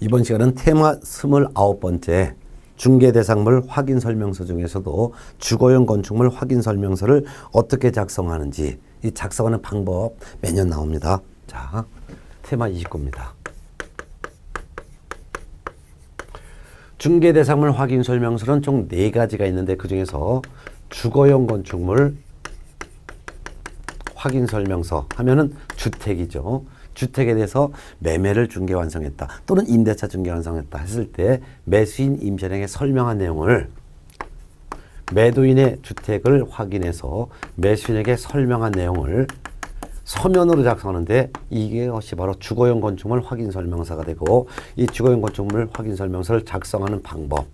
이번 시간은 테마 29번째 중개대상물 확인 설명서 중에서도 주거용 건축물 확인 설명서를 어떻게 작성하는지 이 작성하는 방법 매년 나옵니다. 자, 테마 29입니다. 중개대상물 확인 설명서는 총네 가지가 있는데 그 중에서 주거용 건축물 확인 설명서 하면은 주택이죠. 주택에 대해서 매매를 중개 완성했다 또는 임대차 중개 완성했다 했을 때 매수인 임차인에게 설명한 내용을 매도인의 주택을 확인해서 매수인에게 설명한 내용을 서면으로 작성하는데 이게 것이 바로 주거용 건축물 확인 설명서가 되고 이 주거용 건축물 확인 설명서를 작성하는 방법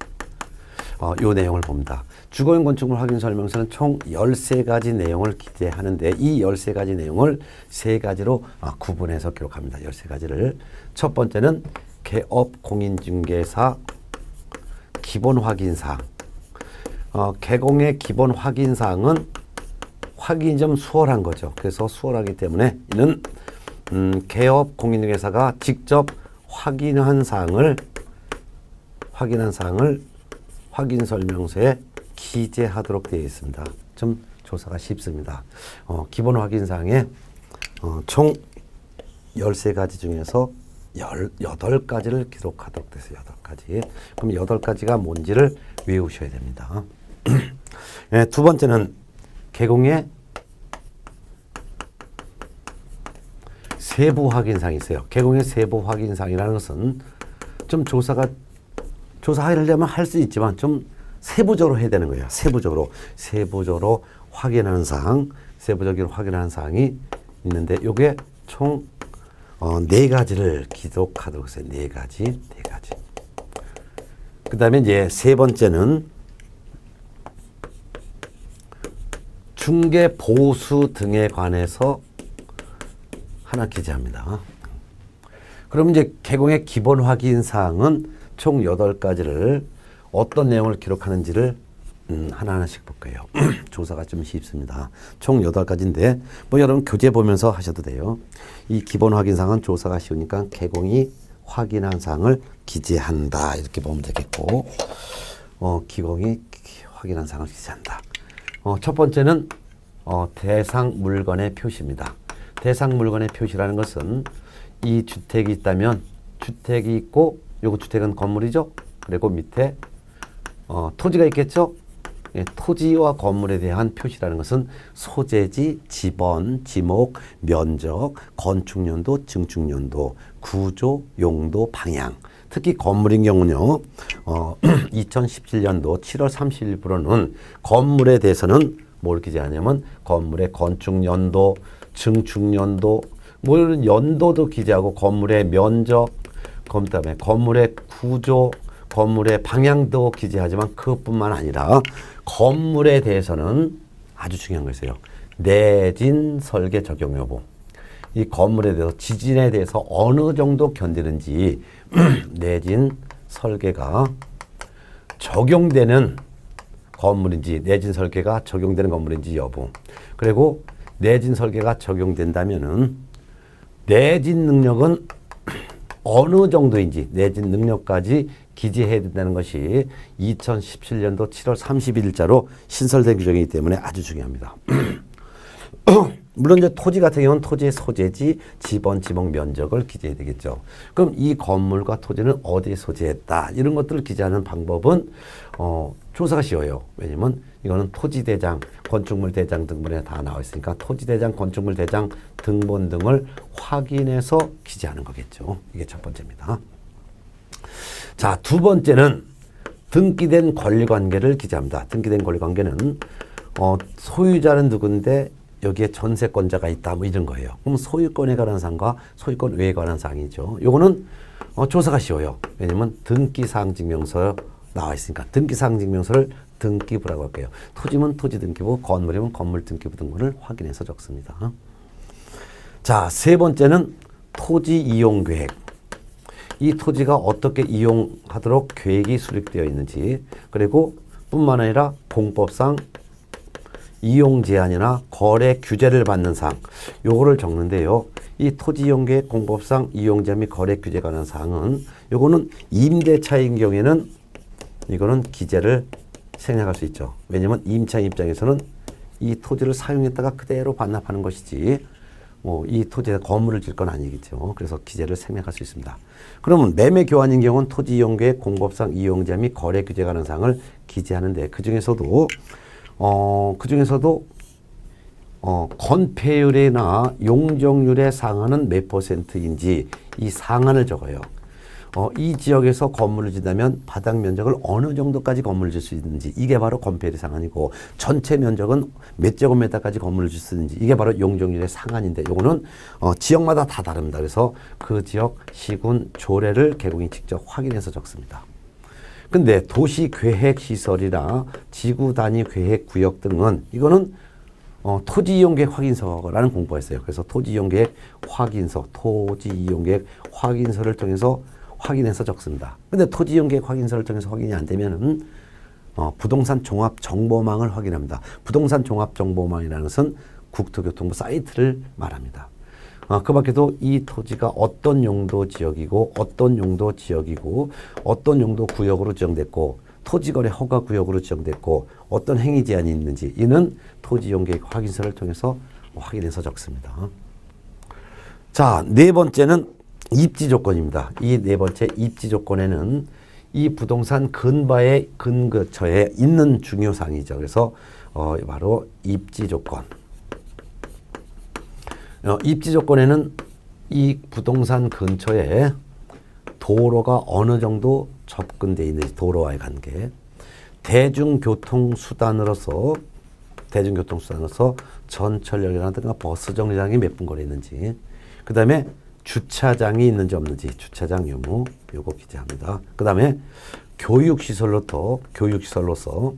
어, 요 내용을 봅니다. 주거용 건축물 확인 설명서는 총 13가지 내용을 기재하는데 이 13가지 내용을 세 가지로 아, 구분해서 기록합니다. 13가지를. 첫 번째는 개업 공인중개사 기본 확인사항. 어, 개공의 기본 확인사항은 확인이 좀 수월한 거죠. 그래서 수월하기 때문에 이는 음, 개업 공인중개사가 직접 확인한 사항을 확인한 사항을 확인 설명서에 기재하도록 되어 있습니다. 좀 조사가 쉽습니다. 어, 기본 확인 사항에 어, 총 13가지 중에서 18가지를 기록하도록 되어 있어요. 8가지. 그럼 8가지가 뭔지를 외우셔야 됩니다. 예, 두 번째는 개공의 세부 확인사항이 있어요. 개공의 세부 확인사항이라는 것은 좀 조사가 조사하려면 할 수 있지만 좀 세부적으로 해야 되는 거예요. 세부적으로 세부적으로 확인하는 사항, 세부적으로 확인하는 사항이 있는데 요게 총 어, 네 가지를 기록하도록 했어요. 네 가지, 네 가지. 그 다음에 이제 세 번째는 중개 보수 등에 관해서 하나 기재합니다. 그럼 이제 개공의 기본 확인 사항은 총 8가지를 어떤 내용을 기록하는지를 음, 하나하나씩 볼 거예요. 조사가 좀 쉽습니다. 총 8가지인데 뭐 여러분 교재 보면서 하셔도 돼요. 이 기본 확인 사항은 조사가 쉬우니까 개공이 확인한 사항을 기재한다. 이렇게 보면 되겠고 어, 기공이 확인한 사항을 기재한다. 어, 첫 번째는 어, 대상 물건의 표시입니다. 대상 물건의 표시라는 것은 이 주택이 있다면 주택이 있고 요거 주택은 건물이죠. 그리고 밑에 어, 토지가 있겠죠. 예, 토지와 건물에 대한 표시라는 것은 소재지, 지번, 지목, 면적, 건축연도, 증축연도, 구조, 용도, 방향. 특히 건물인 경우는요, 어, 2017년도 7월 30일부로는 건물에 대해서는 뭘 기재하냐면 건물의 건축연도, 증축연도, 뭐 이런 연도도 기재하고 건물의 면적, 그다음에 건물의 구조, 건물의 방향도 기재하지만 그것뿐만 아니라 건물에 대해서는 아주 중요한 것이에요. 내진 설계 적용 여부. 이 건물에 대해서 지진에 대해서 어느 정도 견디는지 내진 설계가 적용되는 건물인지 내진 설계가 적용되는 건물인지 여부. 그리고 내진 설계가 적용된다면은 내진 능력은 어느 정도인지 내진 능력까지 기재해야 된다는 것이 2017년도 7월 31일자로 신설된 규정이기 때문에 아주 중요합니다. 물론 이제 토지 같은 경우는 토지의 소재지, 지번, 지목 면적을 기재해야 되겠죠. 그럼 이 건물과 토지는 어디에 소재했다 이런 것들을 기재하는 방법은 어, 조사가 쉬워요. 왜냐면 이거는 토지 대장, 건축물 대장 등본에 다 나와 있으니까 토지 대장, 건축물 대장 등본 등을 확인해서 기재하는 거겠죠. 이게 첫 번째입니다. 자, 두 번째는 등기된 권리 관계를 기재합니다. 등기된 권리 관계는 어, 소유자는 누군데 여기에 전세권자가 있다 뭐 이런 거예요. 그럼 소유권에 관한 사항과 소유권 외에 관한 사항이죠. 요거는 어, 조사가 쉬워요. 왜냐면 등기사항 증명서 나와 있으니까 등기사항 증명서를 등기부라고 할게요. 토지면 토지 등기부, 건물이면 건물 등기부 등본을 확인해서 적습니다. 자, 세 번째는 토지 이용 계획. 이 토지가 어떻게 이용하도록 계획이 수립되어 있는지 그리고 뿐만 아니라 공법상 이용 제한이나 거래 규제를 받는 사항 요거를 적는데요. 이 토지 이용계획 공법상 이용 제한 및 거래 규제 관한 사항은 요거는 임대차인 경우에는 이거는 기재를 생략할 수 있죠. 왜냐면 임차 입장에서는 이 토지를 사용했다가 그대로 반납하는 것이지 뭐 이 토지에 건물을 질 건 아니겠죠. 그래서 기재를 생략할 수 있습니다. 그러면 매매 교환인 경우는 토지 이용계획 공법상 이용자 및 거래 규제 관한 사항을 기재하는데 그 중에서도 어, 그 중에서도 어, 건폐율이나 용적률에 상한은 몇 퍼센트인지 이 상한을 적어요. 어, 이 지역에서 건물을 짓다면 바닥 면적을 어느 정도까지 건물을 질수 있는지 이게 바로 건폐율의 상한이고 전체 면적은 몇 제곱미터까지 건물을 질수 있는지 이게 바로 용적률의 상한인데 요거는 어, 지역마다 다 다릅니다. 그래서 그 지역 시군 조례를 개공이 직접 확인해서 적습니다. 근데 도시 계획 시설이나 지구 단위 계획 구역 등은 이거는 어, 토지 이용 계획 확인서라는 공부가 있어요. 그래서 토지 이용 계획 확인서, 토지 이용 계획 확인서를 통해서 확인해서 적습니다. 근데 토지 이용 계획 확인서를 통해서 확인이 안 되면은 어, 부동산 종합 정보망을 확인합니다. 부동산 종합 정보망이라는 것은 국토교통부 사이트를 말합니다. 어, 그 밖에도 이 토지가 어떤 용도 지역이고 어떤 용도 지역이고 어떤 용도 구역으로 지정됐고 토지거래 허가 구역으로 지정됐고 어떤 행위 제한이 있는지 이는 토지 이용 계획 확인서를 통해서 확인해서 적습니다. 자, 네 번째는 입지 조건입니다. 이 네 번째 입지 조건에는 이 부동산 근바의 근거처에 있는 중요 사항이죠. 그래서 어, 바로 입지 조건. 어, 입지 조건에는 이 부동산 근처에 도로가 어느 정도 접근돼 있는지 도로와의 관계, 대중교통 수단으로서 대중교통 수단으로서 전철역이라든가 버스 정류장이 몇 분 거리에 있는지, 그 다음에 주차장이 있는지 없는지 주차장 유무 요거 기재합니다. 그 다음에 교육시설로서 교육시설로서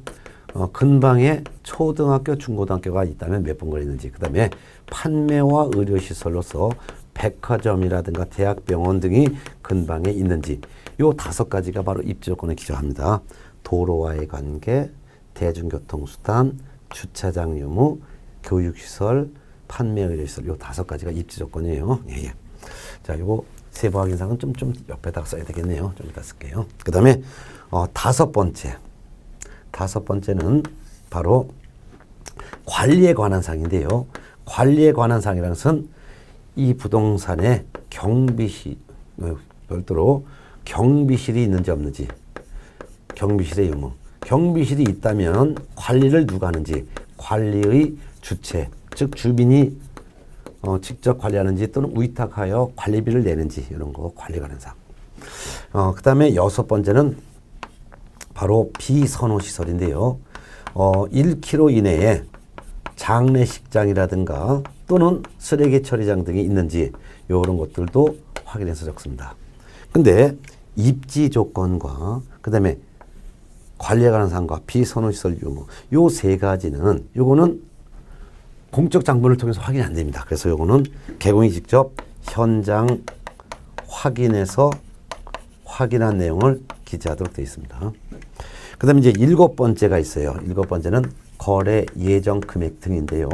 어, 근방에 초등학교, 중고등학교가 있다면 몇 분 걸리는지, 그 다음에 판매와 의료시설로서 백화점이라든가 대학병원 등이 근방에 있는지, 요 다섯 가지가 바로 입지 조건에 기재합니다. 도로와의 관계, 대중교통수단, 주차장 유무, 교육시설, 판매 의료시설, 요 다섯 가지가 입지 조건이에요. 예, 예. 자, 요거 세부 확인사항은 좀, 좀 옆에다가 써야 되겠네요. 좀 이따 쓸게요. 그 다음에, 어, 다섯 번째. 다섯 번째는 바로 관리에 관한 사항인데요. 관리에 관한 사항이라는 것은 이 부동산에 경비실, 어, 별도로 경비실이 있는지 없는지, 경비실의 의무. 경비실이 있다면 관리를 누가 하는지, 관리의 주체, 즉 주민이 어, 직접 관리하는지 또는 위탁하여 관리비를 내는지 이런 거 관리 관한 사항. 어, 그 다음에 여섯 번째는 바로 비선호 시설인데요. 어, 1km 이내에 장례식장이라든가 또는 쓰레기 처리장 등이 있는지 이런 것들도 확인해서 적습니다. 근데 입지 조건과 그다음에 관리에 관한 사항과 비선호 시설 유무 요 세 가지는 요거는 공적 장부를 통해서 확인이 안 됩니다. 그래서 요거는 개공이 직접 현장 확인해서 확인한 내용을 기재하도록 되어 있습니다. 그 다음에 이제 일곱 번째가 있어요. 일곱 번째는 거래 예정 금액 등인데요.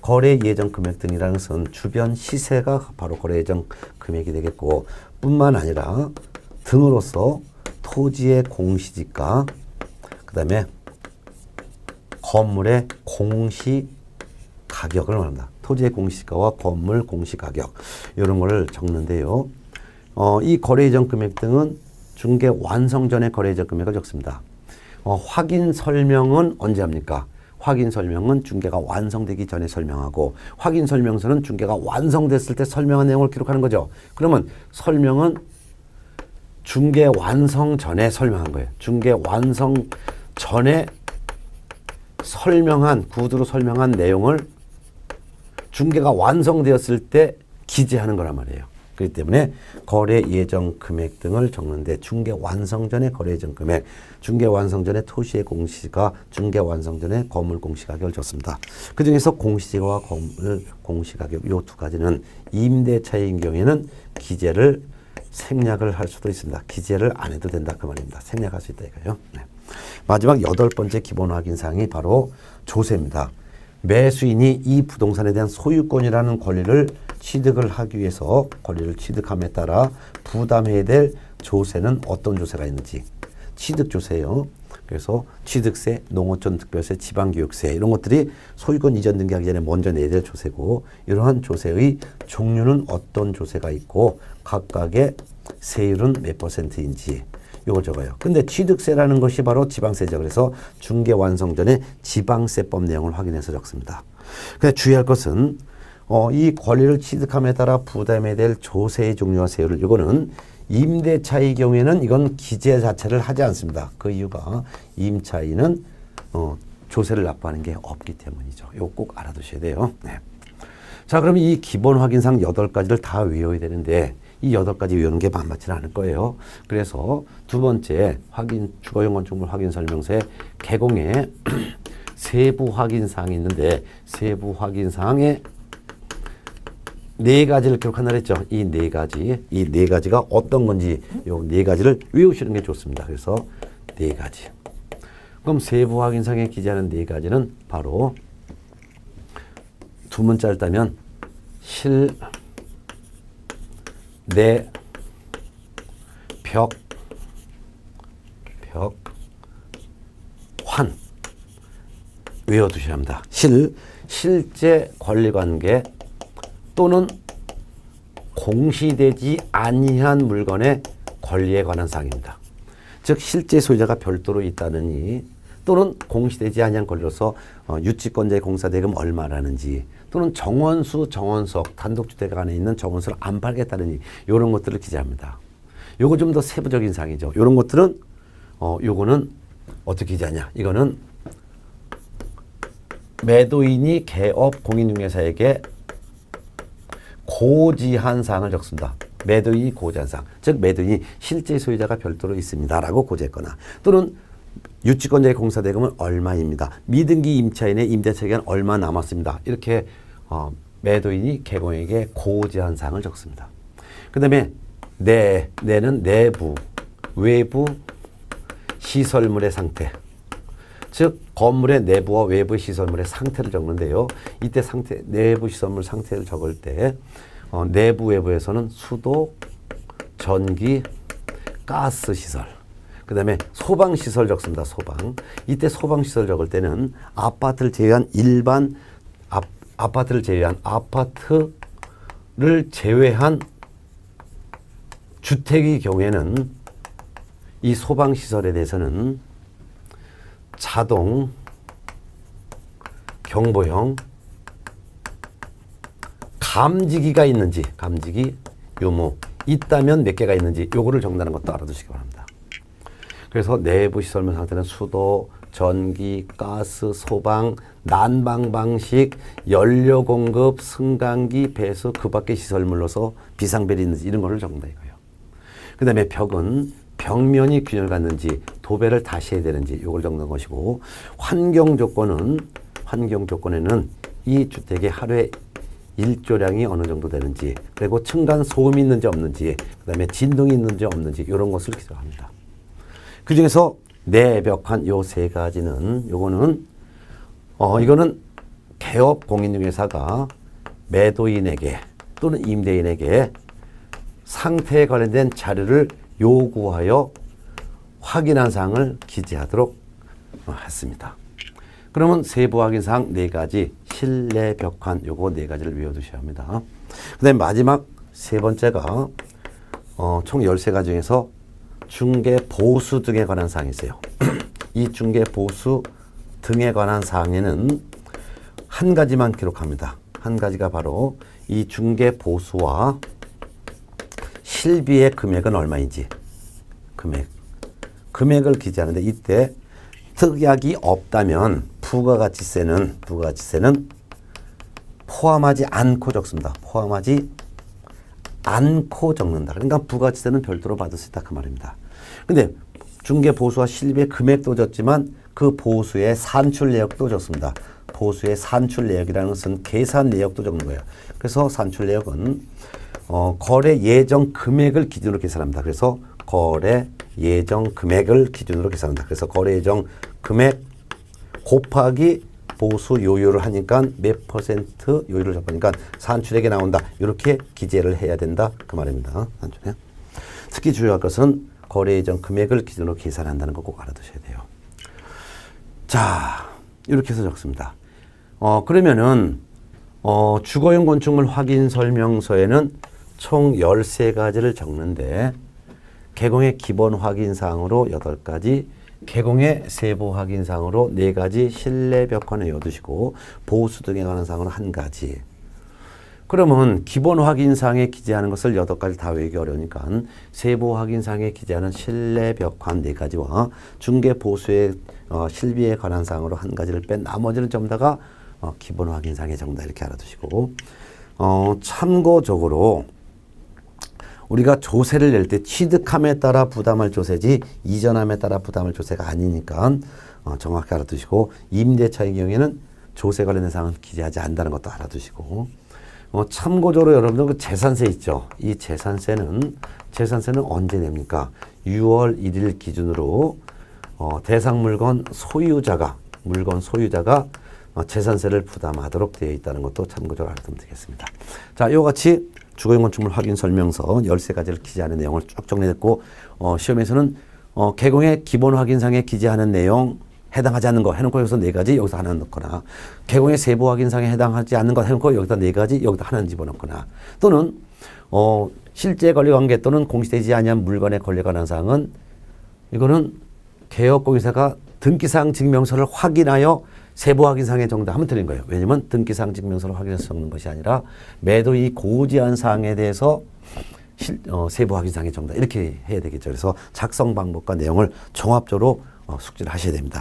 거래 예정 금액 등이라는 것은 주변 시세가 바로 거래 예정 금액이 되겠고 뿐만 아니라 등으로서 토지의 공시지가 그 다음에 건물의 공시 가격을 말합니다. 토지의 공시가와 건물 공시 가격 이런 거를 적는데요. 어, 이 거래 예정 금액 등은 중개 완성 전에 거래 예정 금액을 적습니다. 어, 확인 설명은 언제 합니까? 확인 설명은 중개가 완성되기 전에 설명하고 확인 설명서는 중개가 완성됐을 때 설명한 내용을 기록하는 거죠. 그러면 설명은 중개 완성 전에 설명한 거예요. 중개 완성 전에 설명한 구두로 설명한 내용을 중개가 완성되었을 때 기재하는 거란 말이에요. 그렇기 때문에 거래 예정 금액 등을 적는데 중개 완성 전에 거래 예정 금액, 중개 완성 전에 토시의 공시가, 중개 완성 전에 건물 공시 가격을 적습니다. 그 중에서 공시지가와 건물 공시 가격 요 두 가지는 임대차인 경우에는 기재를 생략을 할 수도 있습니다. 기재를 안 해도 된다 그 말입니다. 생략할 수 있다 이거요. 네. 마지막 여덟 번째 기본 확인 사항이 바로 조세입니다. 매수인이 이 부동산에 대한 소유권이라는 권리를 취득을 하기 위해서 권리를 취득함에 따라 부담해야 될 조세는 어떤 조세가 있는지 취득 조세요. 그래서 취득세, 농어촌 특별세, 지방교육세 이런 것들이 소유권 이전 등기하기 전에 먼저 내야 될 조세고 이러한 조세의 종류는 어떤 조세가 있고 각각의 세율은 몇 퍼센트인지 요걸 적어요. 근데 취득세라는 것이 바로 지방세죠. 그래서 중개 완성 전에 지방세법 내용을 확인해서 적습니다. 근데 주의할 것은 어, 이 권리를 취득함에 따라 부담해야 될 조세의 종류와 세율을 이거는 임대차의 경우에는 이건 기재 자체를 하지 않습니다. 그 이유가 임차인은 어, 조세를 납부하는 게 없기 때문이죠. 이거 꼭 알아두셔야 돼요. 네. 자, 그럼 이 기본 확인상 여덟 가지를 다 외워야 되는데 이 여덟 가지 외우는 게 만만치 않을 거예요. 그래서 두 번째 확인 주거용 건축물 확인 설명서에 개공에 세부 확인 사항이 있는데 세부 확인 사항에 네 가지를 기록한다 그랬죠. 이 네 가지, 이 네 가지가 어떤 건지 요 네 가지를 외우시는 게 좋습니다. 그래서 네 가지. 그럼 세부 확인상에 기재하는 네 가지는 바로 두 문자를 따면 실, 내, 벽, 벽, 환 외워두셔야 합니다. 실, 실제 권리관계 또는 공시되지 아니한 물건의 권리에 관한 사항입니다. 즉 실제 소유자가 별도로 있다느니 또는 공시되지 아니한 권리로서 어, 유치권자의 공사대금 얼마라는지 또는 정원수 정원석 단독주택 안에 있는 정원수를 안 팔겠다느니 이런 것들을 기재합니다. 요거 좀 더 세부적인 사항이죠. 이런 것들은 어 요거는 어떻게 기재하냐? 이거는 매도인이 개업 공인중개사에게 고지한 사항을 적습니다. 매도인이 고지한 사항. 즉 매도인이 실제 소유자가 별도로 있습니다 라고 고지했거나 또는 유치권자의 공사대금은 얼마입니다. 미등기 임차인의 임대차 기간 얼마 남았습니다. 이렇게 어, 매도인이 개공에게 고지한 사항을 적습니다. 그 다음에 내, 내는 내부, 외부 시설물의 상태. 즉 건물의 내부와 외부 시설물의 상태를 적는데요. 이때 상태 내부 시설물 상태를 적을 때 어, 내부 외부에서는 수도, 전기, 가스 시설. 그 다음에 소방 시설 적습니다. 소방. 이때 소방 시설 적을 때는 아파트를 제외한 일반 아, 아파트를 제외한 아파트를 제외한 주택의 경우에는 이 소방 시설에 대해서는 자동, 경보형, 감지기가 있는지, 감지기, 유무 있다면 몇 개가 있는지 요거를 적는다는 것도 알아두시기 바랍니다. 그래서 내부 시설물 상태는 수도, 전기, 가스, 소방, 난방 방식, 연료 공급, 승강기, 배수, 그 밖의 시설물로서 비상벨이 있는지 이런 거를 적는다 이거예요. 그 다음에 벽은 벽면이 균열 갖는지 도배를 다시 해야 되는지 이걸 적는 것이고 환경 조건은 환경 조건에는 이 주택의 하루에 일조량이 어느 정도 되는지 그리고 층간 소음이 있는지 없는지 그다음에 진동이 있는지 없는지 이런 것을 기록합니다. 그 중에서 내벽한 요 세 가지는 요거는 어 이거는 개업 공인중개사가 매도인에게 또는 임대인에게 상태에 관련된 자료를 요구하여 확인한 사항을 기재하도록 어, 했습니다. 그러면 세부 확인 사항 네 가지 실내 벽환 요거 네 가지를 외워두셔야 합니다. 그다음에 마지막 세 번째가 어, 총 13가지 중에서 중개 보수 등에 관한 사항이 있어요. 이 중개 보수 등에 관한 사항에는 한 가지만 기록합니다. 한 가지가 바로 이 중개 보수와 실비의 금액은 얼마인지 금액 금액을 기재하는데 이때 특약이 없다면 부가가치세는 부가가치세는 포함하지 않고 적습니다. 포함하지 않고 적는다. 그러니까 부가가치세는 별도로 받을 수 있다 그 말입니다. 근데 중개 보수와 실비의 금액도 적지만 그 보수의 산출 내역도 적습니다. 보수의 산출 내역이라는 것은 계산 내역도 적는 거예요. 그래서 산출 내역은 어, 거래 예정 금액을 기준으로 계산합니다. 그래서 거래 예정 금액을 기준으로 계산한다. 그래서 거래 예정 금액 곱하기 보수 요율을 하니까 몇 퍼센트 요율을 잡으니까 산출액이 나온다. 이렇게 기재를 해야 된다. 그 말입니다. 산출액. 특히 중요한 것은 거래 예정 금액을 기준으로 계산한다는 거 꼭 알아두셔야 돼요. 자, 이렇게 해서 적습니다. 어, 그러면은, 어, 주거용 건축물 확인 설명서에는 총 13가지를 적는데, 개공의 기본 확인 사항으로 8가지, 개공의 세부 확인 사항으로 4가지, 실내 벽화는 여두시고, 보수 등에 관한 사항으로 1가지. 그러면 기본 확인사항에 기재하는 것을 여덟 가지 다 외우기 어려우니까 세부 확인사항에 기재하는 실내 벽관 네 가지와 중개 보수의 어, 실비에 관한 사항으로 한 가지를 뺀 나머지는 전부 다가 어, 기본 확인사항의 정답 이렇게 알아두시고 어, 참고적으로 우리가 조세를 낼 때 취득함에 따라 부담할 조세지 이전함에 따라 부담할 조세가 아니니까 어, 정확히 알아두시고 임대차의 경우에는 조세 관련된 사항은 기재하지 않는다는 것도 알아두시고 어, 참고적으로 여러분들 그 재산세 있죠. 이 재산세는 재산세는 언제 냅니까? 6월 1일 기준으로 어, 대상 물건 소유자가 물건 소유자가 어, 재산세를 부담하도록 되어 있다는 것도 참고적으로 알아두면 되겠습니다. 자, 이와 같이 주거용 건축물 확인 설명서 13가지를 기재하는 내용을 쭉 정리했고 어, 시험에서는 어, 개공의 기본 확인상에 기재하는 내용 해당하지 않는 거 해놓고 여기서 네 가지 여기서 하나 넣거나 개공의 세부 확인상에 해당하지 않는 거 해놓고 여기다 네 가지 여기다 하나 집어넣거나 또는 어, 실제 권리 관계 또는 공시되지 아니한 물건의 권리에 관한 사항은 이거는 개업공인사가 등기사항 증명서를 확인하여 세부 확인상의 정답 하면 틀린 거예요. 왜냐면 등기사항 증명서를 확인해서 적는 것이 아니라 매도 이 고지한 사항에 대해서 실, 어, 세부 확인상의 정답 이렇게 해야 되겠죠. 그래서 작성 방법과 내용을 종합적으로 어, 숙지를 하셔야 됩니다.